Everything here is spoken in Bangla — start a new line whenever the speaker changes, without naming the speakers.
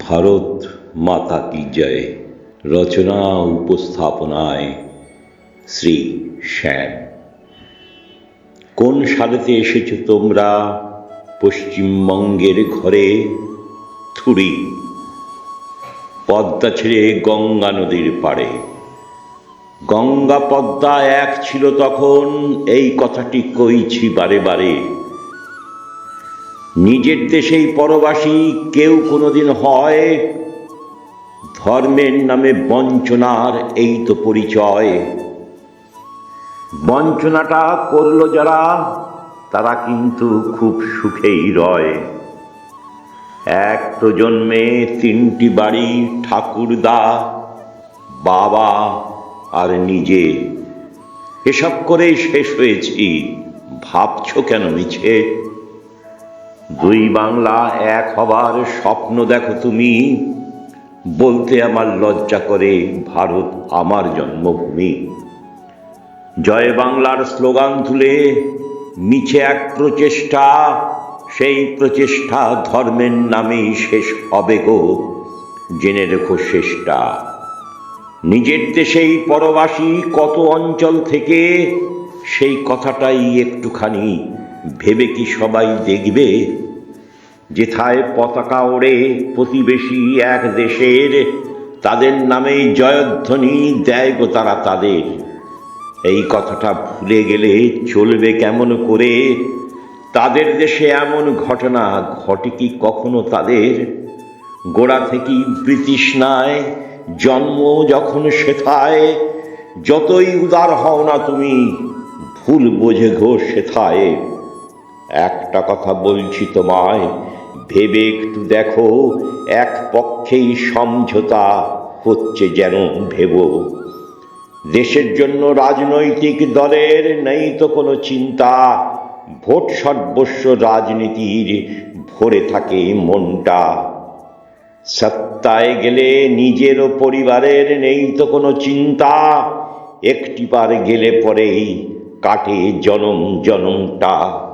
ভারত মাতা কি জয়? রচনা উপস্থাপনায় শ্রী শ্যাম। কোন সালেতে এসেছ তোমরা? পশ্চিমবঙ্গের ঘরে থুড়ি পদ্মা ছেড়ে গঙ্গা নদীর পাড়ে। গঙ্গা পদ্মা এক ছিল তখন, এই কথাটি কইছি বারে বারে। নিজের দেশেই পরবাসী কেউ কোনোদিন হয়? ধর্মের নামে বঞ্চনার এই তো পরিচয়। বঞ্চনাটা করল যারা, তারা কিন্তু খুব সুখেই রয়। এক প্রজন্মে তিনটি বাড়ি, ঠাকুরদা, বাবা আর নিজে। এসব করেই শেষ হয়েছি। ভাবছ কেন মিছে? দুই বাংলা এক হবার স্বপ্ন দেখো তুমি। বলতে আমার লজ্জা করে ভারত আমার জন্মভূমি। জয় বাংলার স্লোগান তুলে মিছে এক প্রচেষ্টা, সেই প্রচেষ্টা ধর্মের নামেই শেষ হবে গো, জেনে রেখো শেষটা। নিজের দেশেই পরবাসী কত অঞ্চল থেকে, সেই কথাটাই একটুখানি ভেবে কি সবাই দেখবে? যেথায় পতাকা ওড়ে প্রতিবেশী এক দেশের, তাদের নামেই জয়ধ্বনি দেয় গো তারা তাদের। এই কথাটা ভুলে গেলে চলবে কেমন করে? তাদের দেশে এমন ঘটনা ঘটে কি কখনো তাদের? গোড়া থেকেই ব্রিটিশ নাই জন্ম যখন সেথায়, যতই উদার হও না তুমি, ভুল বোঝে ঘো সেথায়। একটা কথা বলছি তোমায় ভেবে একটু দেখো, এক পক্ষেই সমঝোতা হচ্ছে যেন ভেবো। দেশের জন্য রাজনৈতিক দলের নেই তো কোনো চিন্তা, ভোট সর্বস্ব রাজনীতির ভরে থাকে মনটা। সত্তায় গেলে নিজের ও পরিবারের নেই তো কোনো চিন্তা একটি একটিবার গেলে পরেই কাটে জনম জনমটা।